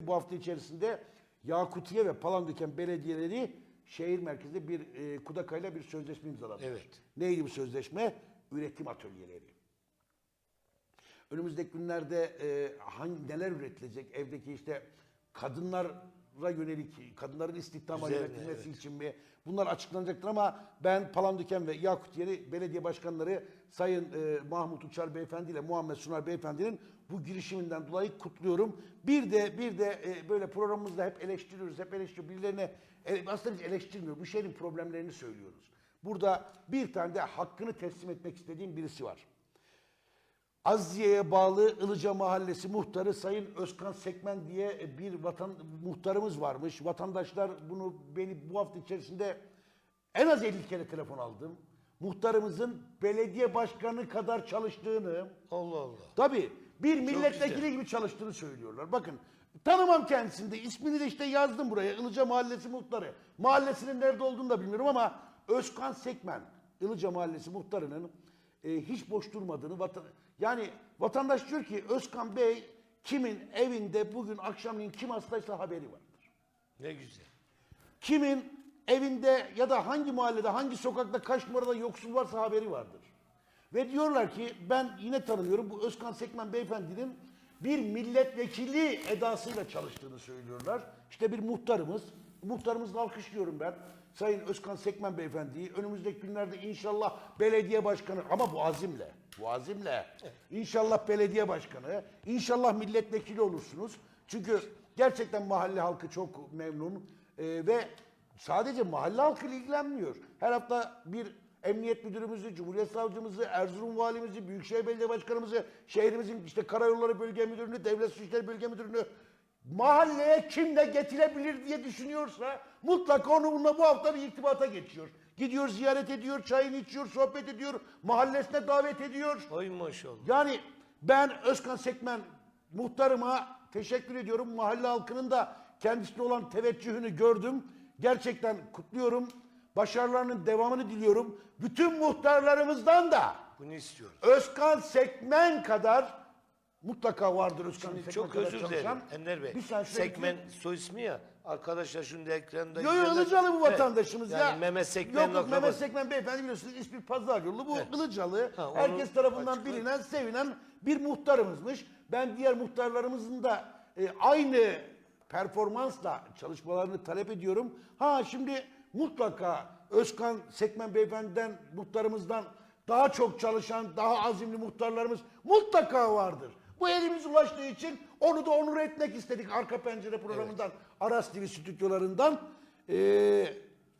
Bu hafta içerisinde Yakutiye ve Palandöken belediyeleri şehir merkezinde bir e, Kudakay'la bir sözleşme imzaladılar. Evet. Neydi bu sözleşme? Üretim atölyeleri. Önümüzdeki günlerde e, hangi neler üretilecek? Evdeki işte kadınlara yönelik, kadınların istihdama Üzerine, yönetilmesi evet. için mi? Bunlar açıklanacaktır ama ben Palandöken ve Yakutiye belediye başkanları Sayın e, Mahmut Uçar Beyefendi ile Muhammed Sunar Beyefendi'nin bu girişiminden dolayı kutluyorum. Bir de bir de e, böyle programımızda hep eleştiriyoruz, hep eleştiriyoruz. Birilerine e, aslında biz eleştirmiyoruz. Bu şehrin problemlerini söylüyoruz. Burada bir tane de hakkını teslim etmek istediğim birisi var. Azziye'ye bağlı Ilıca Mahallesi muhtarı Sayın Özkan Sekmen diye bir vatan muhtarımız varmış. Vatandaşlar bunu beni bu hafta içerisinde en az 50 kere telefon aldım. Muhtarımızın belediye başkanı kadar çalıştığını, Allah Allah. tabii bir milletvekili güzel. gibi çalıştığını söylüyorlar. Bakın tanımam kendisini de ismini de işte yazdım buraya. Ilıca Mahallesi muhtarı. Mahallesinin nerede olduğunu da bilmiyorum ama Özkan Sekmen Ilıca Mahallesi muhtarının e, hiç boş durmadığını vatan yani vatandaş diyor ki Özkan Bey kimin evinde bugün akşamleyin kim hastaysa haberi vardır. Ne güzel. Kimin evinde ya da hangi mahallede, hangi sokakta kaç numarada yoksul varsa haberi vardır. Ve diyorlar ki ben yine tanımıyorum bu Özkan Sekmen beyefendinin bir milletvekili edasıyla çalıştığını söylüyorlar. İşte bir muhtarımız, muhtarımızla alkışlıyorum ben. Sayın Özkan Sekmen beyefendiyi önümüzdeki günlerde inşallah belediye başkanı ama bu azimle, bu azimle inşallah belediye başkanı, inşallah milletvekili olursunuz. Çünkü gerçekten mahalle halkı çok memnun Ee, ve sadece mahalle halkıyla ilgilenmiyor. Her hafta bir emniyet müdürümüzü, Cumhuriyet Savcımızı, Erzurum Valimizi, Büyükşehir Belediye Başkanımızı, şehrimizin işte Karayolları Bölge Müdürünü, Devlet Su İşleri Bölge Müdürünü mahalleye kim de getirebilir diye düşünüyorsa mutlaka onunla bu hafta bir irtibata geçiyor. Gidiyor ziyaret ediyor, çayını içiyor, sohbet ediyor, mahallesine davet ediyor. Ay maşallah. Yani ben Özkan Sekmen muhtarıma teşekkür ediyorum. Mahalle halkının da kendisine olan teveccühünü gördüm. Gerçekten kutluyorum. Başarılarının devamını diliyorum. Bütün muhtarlarımızdan da Bunu istiyorum. Özkan Sekmen kadar mutlaka vardır Özkan Şimdi Sekmen çok özür dilerim Ender Bey. Bir Sekmen soy ismi ya. Arkadaşlar şimdi ekranda... Yo yo izleyenler- Ilıcalı bu vatandaşımız ya. Yani Mehmet Sekmen'in Yok yok Mehmet. Sekmen beyefendi biliyorsunuz İspir Pazar yolu. Bu Evet. Ilıcalı. Ha, herkes tarafından açıkla. bilinen, sevinen bir muhtarımızmış. Ben diğer muhtarlarımızın da e, aynı performansla çalışmalarını talep ediyorum. Ha şimdi mutlaka Özkan Sekmen beyefendiden, muhtarımızdan daha çok çalışan, daha azimli muhtarlarımız mutlaka vardır. Bu elimiz ulaştığı için onu da onur etmek istedik arka pencere programından, Aras TV stüdyolarından. Ee,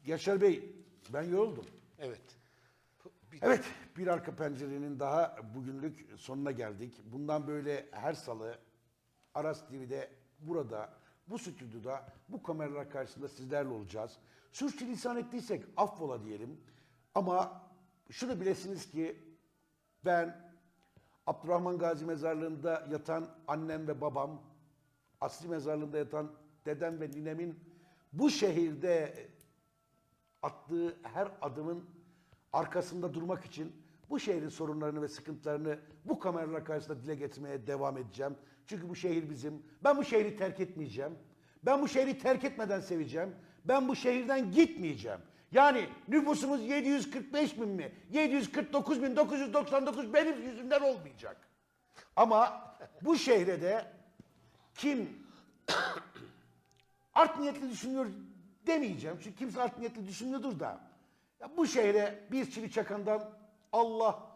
Yaşar Bey, ben yoruldum. Evet. Bir- Evet, bir arka pencerenin daha bugünlük sonuna geldik. Bundan böyle her salı Aras TV'de burada, bu stüdyoda, bu kameralar karşısında sizlerle olacağız. Sürçülisan ettiysek affola diyelim. Ama şunu bilesiniz ki ben Abdurrahman Gazi mezarlığında yatan annem ve babam, Asli mezarlığında yatan dedem ve ninemin bu şehirde attığı her adımın arkasında durmak için bu şehrin sorunlarını ve sıkıntılarını bu kameralar karşısında dile getirmeye devam edeceğim. Çünkü bu şehir bizim. Ben bu şehri terk etmeyeceğim. Ben bu şehri terk etmeden seveceğim. Ben bu şehirden gitmeyeceğim. Yani nüfusumuz 745 bin mi? 749 bin 999 benim yüzümden olmayacak. Ama bu şehre de kim art niyetli düşünüyor demeyeceğim. Çünkü kimse art niyetli düşünmüyordur da. Ya bu şehre bir çivi çakandan Allah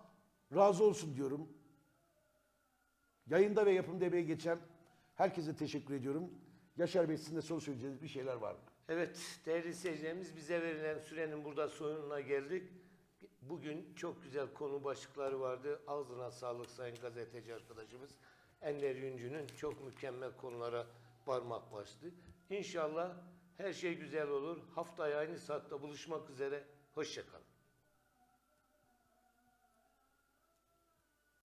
razı olsun diyorum. Yayında ve yapımda emeği geçen herkese teşekkür ediyorum. Yaşar Bey sizin de son söyleyeceğiniz bir şeyler var mı? Evet değerli seyircilerimiz bize verilen sürenin burada sonuna geldik. Bugün çok güzel konu başlıkları vardı. Ağzına sağlık sayın gazeteci arkadaşımız. Ender Yüncü'nün çok mükemmel konulara parmak bastı. İnşallah her şey güzel olur. Haftaya aynı saatte buluşmak üzere. Hoşçakalın.